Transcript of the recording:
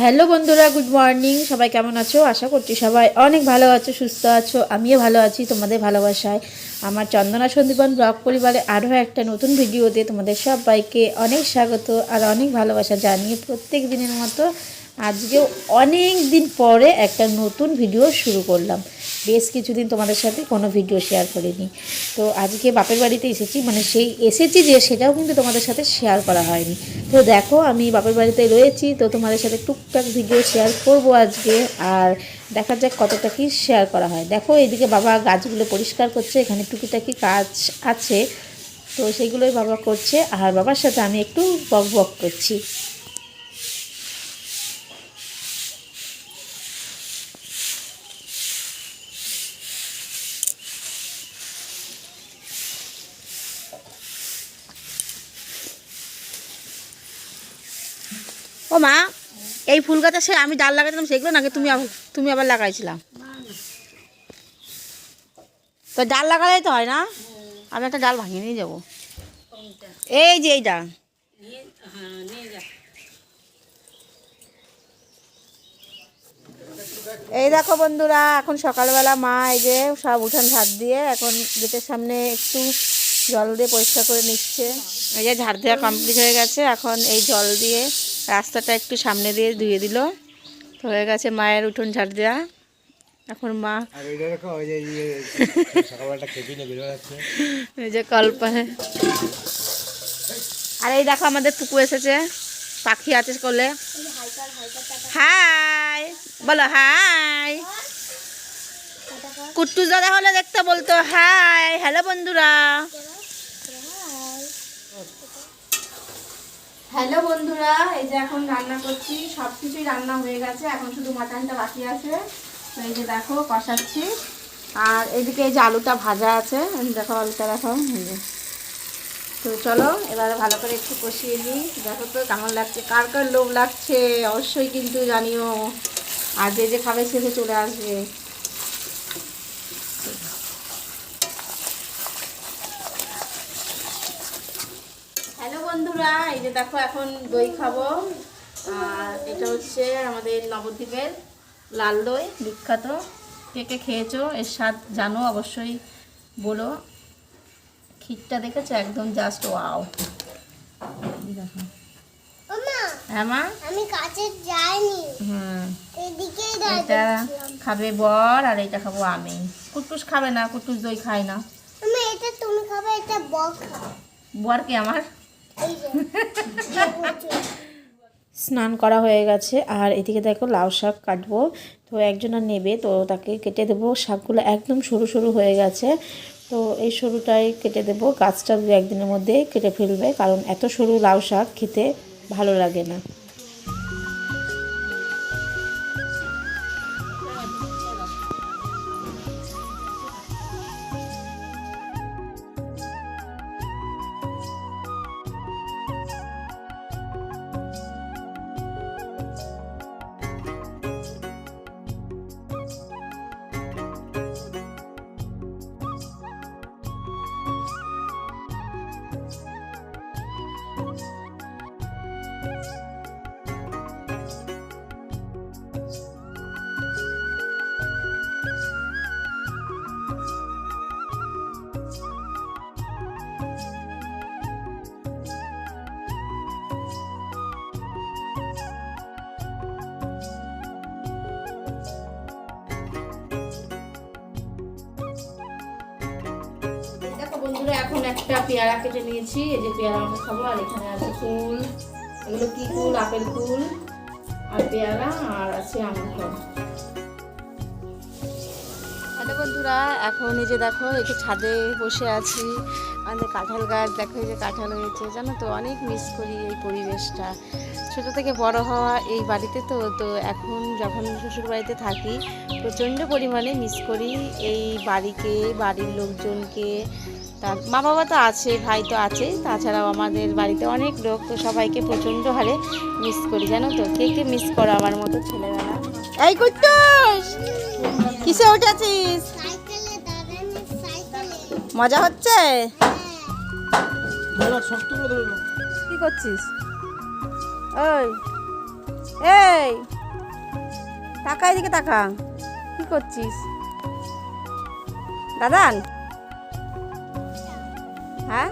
Hello বন্ধুরা good morning সবাই কেমন আছো? আশা করছি সবাই অনেক ভালো আছো, সুস্থ আছো। আমিও ভালো আছি তোমাদের ভালোবাসায়। আমার চন্দনা সন্দীপন ব্লগ পরিবারে আরও একটা নতুন ভিডিওতে তোমাদের সবাইকে অনেক স্বাগত আর অনেক ভালোবাসা জানিয়ে প্রত্যেক দিনের মতো আজকেও অনেক দিন পরে একটা নতুন ভিডিও শুরু করলাম। বেশ কিছুদিন তোমাদের সাথে কোনো ভিডিও শেয়ার করিনি। তো আজকে বাপের বাড়িতে এসেছি মানে সেই এসেছি যে সেটাও কিন্তু তোমাদের সাথে শেয়ার করা হয়নি। তো দেখো, আমি বাপের বাড়িতে রয়েছি, তো তোমাদের সাথে টুকটাক ভিডিও শেয়ার করব আজকে, আর দেখা যাক কতটা কি শেয়ার করা হয়। দেখো এইদিকে বাবা গাছগুলো পরিষ্কার করছে, এখানে টুকিটাকি কাজ আছে, তো সেগুলোই বাবা করছে, আর বাবার সাথে আমি একটু বক বক করছি। ও মা, এই ফুল গাছে সে আমি ডাল লাগাইছিলাম সেগুলো নাকি তুমি তুমি আবার লাগাইছিলাম তো ডাল লাগালেই তো হয় না? আমি একটা ডাল ভাঙিয়ে নিয়ে যাব। এই যে এইটা। এই দেখো বন্ধুরা, এখন সকালবেলা মা এই যে সব উঠান ঝাড় দিয়ে এখন গেটের সামনে একটু জল দিয়ে পরিষ্কার করে নিচ্ছে। এই যে ঝাড় দেওয়া কমপ্লিট হয়ে গেছে, এখন এই জল দিয়ে রাস্তাটা একটু সামনে দিয়ে ধুয়ে দিল। তো হয়ে গেছে মায়ের উঠোন ঝাড় দেওয়া। এখন মা যে ইয়ে কল্পনে আর এই দেখো আমাদের পুকু এসেছে। পাখি আছে করলে হাই! বলো হাই! কুট্টুস দাদা হলে দেখতে বলতো হাই! হ্যালো বন্ধুরা। হ্যালো বন্ধুরা, এই যে এখন রান্না করছি সব কিছুই রান্না হয়ে গেছে, এখন শুধু মাটনটা বাকি আছে। তো এই যে দেখো, কষাচ্ছি। আর এদিকে এই যে আলুটা ভাজা আছে দেখো আলুটা, দেখো, এই যে। তো চলো, এবারে ভালো করে একটু কষিয়ে নিই। দেখো তো কেমন লাগছে, কার কার লোভ লাগছে, অবশ্যই কিন্তু জানিও। আর যে যে খাবে সে চলে আসবে হ্যালো বন্ধুরা এই যে দেখো এখন দই খাব। আর এটা হচ্ছে আমাদের নবদ্বীপের লাল দই বিখ্যাত। কে কে খেয়েছো? এর স্বাদ জানো অবশ্যই বলো। ক্ষীরটা দেখেছ? একদম জাস্ট ওয়াও দেখো। হ্যাঁ মা? আমি কাছে যাইনি। হুম। এটা খাবে বর আর এটা খাব আমি। কুটুস খাবে না কুটুস দই খায় না। এটা তুমি খাবে এটা খাও বর কি আমার? স্নান করা হয়ে গেছে, আর এদিকে দেখো লাউ শাক কাটবো। তো একজনা নেবে, তো তাকে কেটে দেবো। শাকগুলো একদম সরু সরু হয়ে গেছে, তো এই সরুটাই কেটে দেবো। গাছটা দু একদিনের মধ্যে কেটে ফেলবে, কারণ এত সরু লাউ শাক খেতে ভালো লাগে না। বন্ধুরা এখন একটা পেয়ারা কেটে নিয়েছি। এই যে পেয়ারা আমরা খাব, আর এখানে আছে কুল এগুলো কি কুল আপেল কুল আর পেয়ারা, আর আছে আঙুর ফল। হ্যালো বন্ধুরা, এখন এই যে দেখো একটু ছাদে বসে আছি। আমাদের কাঁঠাল গাছ, দেখো এই যে কাঁঠাল হয়েছে। জানো তো, অনেক মিস করি এই পরিবেশটা। ছোটো থেকে বড় হওয়া এই বাড়িতে তো তো এখন যখন শ্বশুর বাড়িতে থাকি, প্রচণ্ড পরিমাণে মিস করি এই বাড়িকে, বাড়ির লোকজনকে। তার মা বাবা তো আছে ভাই তো আছে তাছাড়াও আমাদের বাড়িতে অনেক লোক তো সবাইকে প্রচণ্ড হারে মিস করি জানো তো? কে কে মিস করো আমার মতো ছেলেবেলা? এই কুট্টুস কিসে উঠেছিস? সাইকেলে মজা হচ্ছে? কি করছিস? ওই এই তাকা এদিকে তাকা। কি করছিস? দাদান? হ্যাঁ